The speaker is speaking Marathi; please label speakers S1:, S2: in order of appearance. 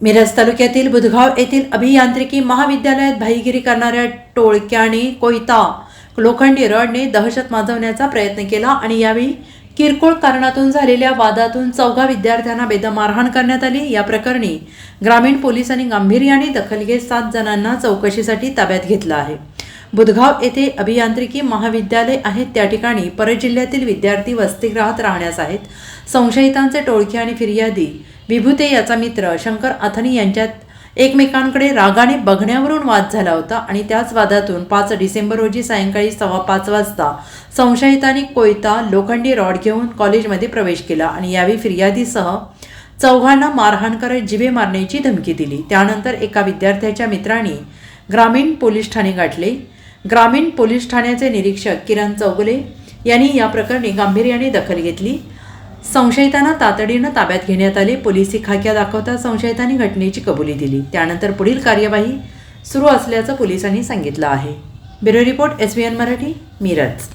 S1: मिरज तालुक्यातील बुधगाव येथील अभियांत्रिकी महाविद्यालयात भाईगिरी करणाऱ्या टोळक्याने कोयता लोखंडी रडने दहशत माजवण्याचा प्रयत्न केला आणि यावेळी किरकोळ कारणातून झालेल्या वादातून चौघा विद्यार्थ्यांना बेदम मारहाण करण्यात आली. या प्रकरणी ग्रामीण पोलिसांनी गांभीर्याने दखल घेत सात जणांना चौकशीसाठी ताब्यात घेतलं आहे. बुधगाव येथे अभियांत्रिकी महाविद्यालय आहे. त्या ठिकाणी परजिल्ह्यातील विद्यार्थी वसतिगृहात राहण्यास आहेत. संशयितांचे टोळके आणि फिर्यादी विभूते याचा मित्र शंकर अथनी यांच्यात एकमेकांकडे रागाने बघण्यावरून वाद झाला होता आणि त्याच वादातून पाच डिसेंबर रोजी सायंकाळी सव्वा पाच वाजता संशयिताने कोयता लोखंडी रॉड घेऊन कॉलेजमध्ये प्रवेश केला आणि यावेळी फिर्यादीसह चौघांना मारहाण करत जिवे मारण्याची धमकी दिली. त्यानंतर एका विद्यार्थ्याच्या मित्रांनी ग्रामीण पोलीस ठाणे गाठले. ग्रामीण पोलीस ठाण्याचे निरीक्षक किरण चौगुले यांनी या प्रकरणी गांभीर्याने दखल घेतली. संशयितांना तातडीनं ताब्यात घेण्यात आले. पोलिसी खाक्या दाखवता संशयितांनी घटनेची कबुली दिली. त्यानंतर पुढील कार्यवाही सुरू असल्याचं पोलिसांनी सांगितलं आहे. Bureau report S B N Marathi Miraj.